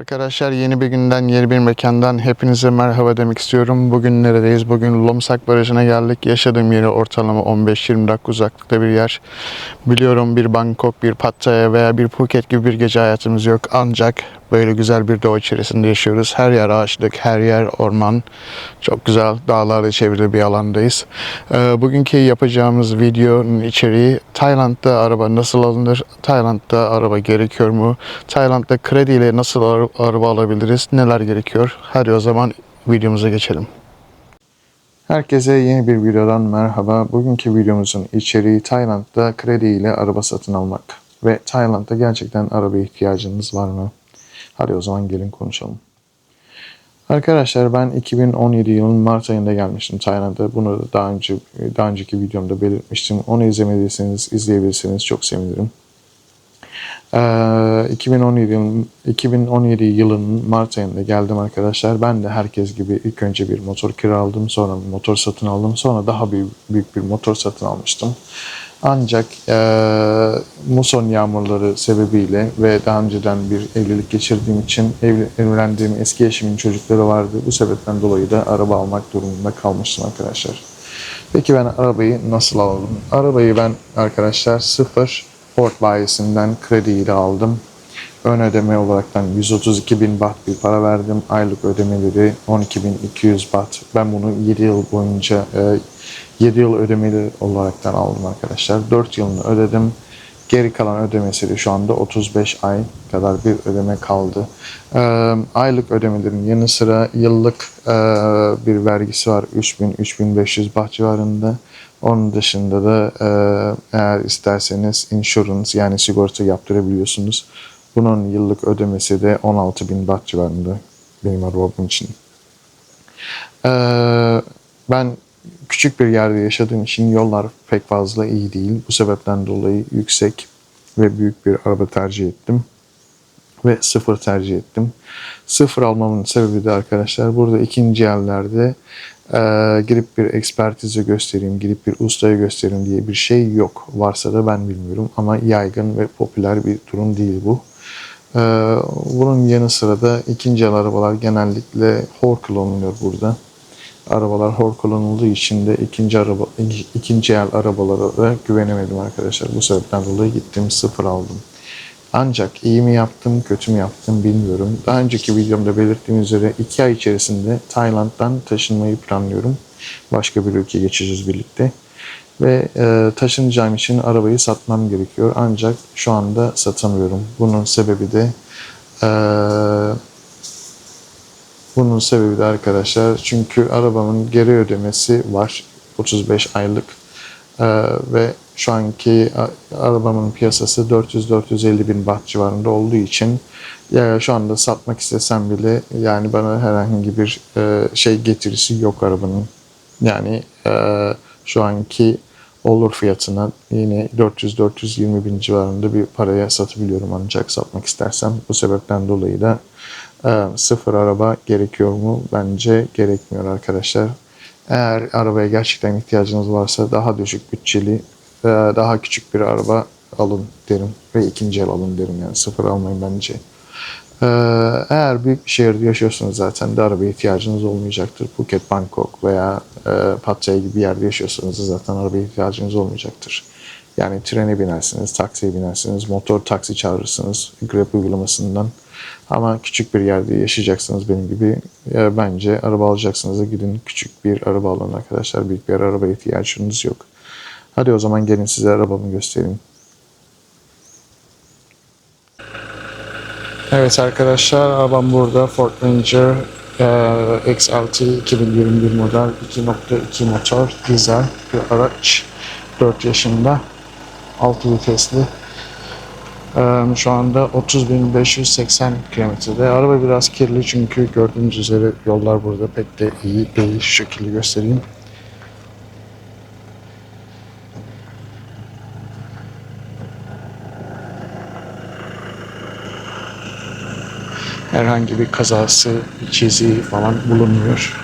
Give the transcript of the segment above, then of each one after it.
Arkadaşlar yeni bir günden yeni bir mekandan hepinize merhaba demek istiyorum. Bugün neredeyiz? Bugün Lomsak Barajı'na geldik. Yaşadığım yeri ortalama 15-20 dakika uzaklıkta bir yer. Biliyorum bir Bangkok, bir Pattaya veya bir Phuket gibi bir gece hayatımız yok. Ancak böyle güzel bir doğa içerisinde yaşıyoruz. Her yer ağaçlık, her yer orman. Çok güzel dağlarla çevrili bir alandayız. Ee, bugünkü yapacağımız videonun içeriği Tayland'da araba nasıl alınır? Tayland'da araba gerekiyor mu? Tayland'da krediyle nasıl ara- araba alabiliriz? Neler gerekiyor? Hadi o zaman videomuza geçelim. Herkese yeni bir videodan merhaba. Bugünkü videomuzun içeriği Tayland'da kredi ile araba satın almak. Ve Tayland'da gerçekten araba ihtiyacınız var mı? Hadi o zaman gelin konuşalım. Arkadaşlar ben 2017 yılının Mart ayında gelmiştim Tayland'a. Bunu da daha önce daha önceki videomda belirtmiştim. Onu izlemediyseniz izleyebilirsiniz çok sevinirim. Ee, 2017 yılın 2017 yılının Mart ayında geldim arkadaşlar. Ben de herkes gibi ilk önce bir motor kiraladım, sonra motor satın aldım, sonra daha büyük, büyük bir motor satın almıştım. Ancak eee muson yağmurları sebebiyle ve daha önceden bir evlilik geçirdiğim için evli, evlendiğim eski eşimin çocukları vardı. Bu sebepten dolayı da araba almak durumunda kalmıştım arkadaşlar. Peki ben arabayı nasıl aldım? Arabayı ben arkadaşlar sıfır Ford bayisinden krediyle aldım. Ön ödeme olaraktan 132 bin baht bir para verdim. Aylık ödemeleri 12.200 baht. Ben bunu 7 yıl boyunca e, 7 yıl ödemeli olaraktan aldım arkadaşlar. 4 yılını ödedim. Geri kalan ödemesi de şu anda 35 ay kadar bir ödeme kaldı. Ee, aylık ödemelerin yanı sıra yıllık e, bir vergisi var 3000-3500 baht civarında. Onun dışında da e, eğer isterseniz insurance yani sigorta yaptırabiliyorsunuz. Bunun yıllık ödemesi de 16.000 baht civarında benim arabam için. Ee, ben küçük bir yerde yaşadığım için yollar pek fazla iyi değil. Bu sebepten dolayı yüksek ve büyük bir araba tercih ettim. Ve sıfır tercih ettim. Sıfır almamın sebebi de arkadaşlar burada ikinci yerlerde e, girip bir ekspertize göstereyim, gidip bir ustaya göstereyim diye bir şey yok. Varsa da ben bilmiyorum ama yaygın ve popüler bir durum değil bu. Ee, bunun yanı sıra da ikinci el arabalar genellikle hor kullanılıyor burada. Arabalar hor kullanıldığı için de ikinci araba ikinci el arabalara da güvenemedim arkadaşlar. Bu sebepten dolayı gittim sıfır aldım. Ancak iyi mi yaptım, kötü mü yaptım bilmiyorum. Daha önceki videomda belirttiğim üzere iki ay içerisinde Tayland'dan taşınmayı planlıyorum. Başka bir ülke geçeceğiz birlikte. Ve e, taşınacağım için arabayı satmam gerekiyor. Ancak şu anda satamıyorum. Bunun sebebi de e, bunun sebebi de arkadaşlar çünkü arabamın geri ödemesi var 35 aylık E, ve şu anki arabamın piyasası 400-450 bin baht civarında olduğu için ya şu anda satmak istesem bile yani bana herhangi bir e, şey getirisi yok arabanın. Yani e, şu anki olur fiyatına yine 400-420 bin civarında bir paraya satabiliyorum ancak satmak istersem. Bu sebepten dolayı da e, sıfır araba gerekiyor mu? Bence gerekmiyor arkadaşlar. Eğer arabaya gerçekten ihtiyacınız varsa daha düşük bütçeli, e, daha küçük bir araba alın derim ve ikinci el alın derim yani sıfır almayın bence. Ee, eğer büyük bir şehirde yaşıyorsanız zaten de arabaya ihtiyacınız olmayacaktır. Phuket, Bangkok veya e, Pattaya gibi bir yerde yaşıyorsanız zaten arabaya ihtiyacınız olmayacaktır. Yani trene binersiniz, taksiye binersiniz, motor taksi çağırırsınız Grab uygulamasından. Ama küçük bir yerde yaşayacaksınız benim gibi. e, bence araba alacaksınız da gidin küçük bir araba alın arkadaşlar. Büyük bir arabaya ihtiyacınız yok. Hadi o zaman gelin size arabamı göstereyim. Evet arkadaşlar arabam burada. Ford Ranger e, X6 2021 model 2.2 motor dizel bir araç 4 yaşında 6 vitesli. E, şu anda 30.580 kilometrede. Araba biraz kirli çünkü gördüğünüz üzere yollar burada pek de iyi değil. Şu şekilde göstereyim herhangi bir kazası, çiziği falan bulunmuyor.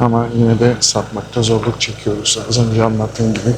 Ama yine de satmakta zorluk çekiyoruz. Az önce anlattığım gibi.